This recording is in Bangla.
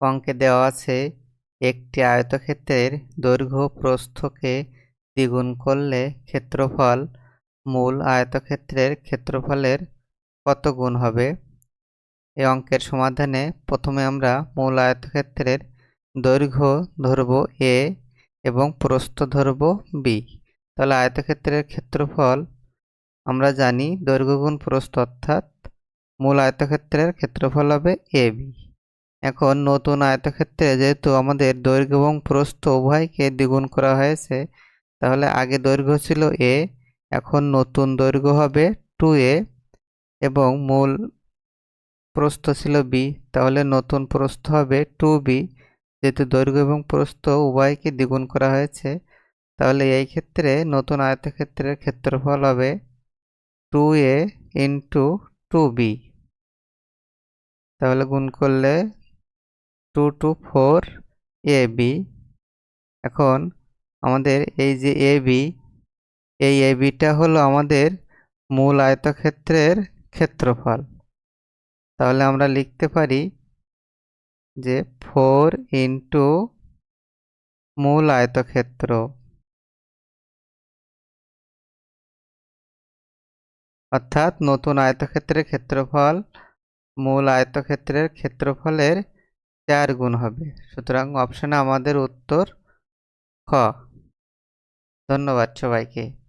অঙ্কে দেওয়া আছে, একটি আয়তক্ষেত্রের দৈর্ঘ্য প্রস্থকে দ্বিগুণ করলে ক্ষেত্রফল মূল আয়তক্ষেত্রের ক্ষেত্রফলের কত গুণ হবে? এই অঙ্কের সমাধানে প্রথমে আমরা মূল আয়তক্ষেত্রের দৈর্ঘ্য ধরব এ এবং প্রস্থ ধরব বি তাহলে আয়তক্ষেত্রের ক্ষেত্রফল আমরা জানি দৈর্ঘ্য গুণ প্রস্থ অর্থাৎ মূল আয়তক্ষেত্রের ক্ষেত্রফল হবে এ বি এখন নতুন আয়তক্ষেত্রে যেহেতু আমাদের দৈর্ঘ্য এবং প্রস্থ উভয়কে দ্বিগুণ করা হয়েছে, তাহলে আগে দৈর্ঘ্য ছিল এ এখন নতুন দৈর্ঘ্য হবে টু এ এবং মূল প্রস্থ ছিল বি তাহলে নতুন প্রস্থ হবে টু বি যেহেতু দৈর্ঘ্য এবং প্রস্থ উভয়কে দ্বিগুণ করা হয়েছে, তাহলে এই ক্ষেত্রে নতুন আয়তক্ষেত্রের ক্ষেত্রফল হবে two A into two B তাহলে গুণ করলে two two four A B. এখন আমাদের এই যে এ বি, এই এ বিটা হলো আমাদের মূল আয়তক্ষেত্রের ক্ষেত্রফল। তাহলে আমরা লিখতে পারি যে ফোর ইন্টু মূল আয়তক্ষেত্র। অর্থাৎ নতুন আয়তক্ষেত্রের ক্ষেত্রফল মূল আয়তক্ষেত্রের ক্ষেত্রফলের চার গুণ হবে। সুতরাং অপশানে আমাদের উত্তর খ। ধন্যবাদ সবাইকে।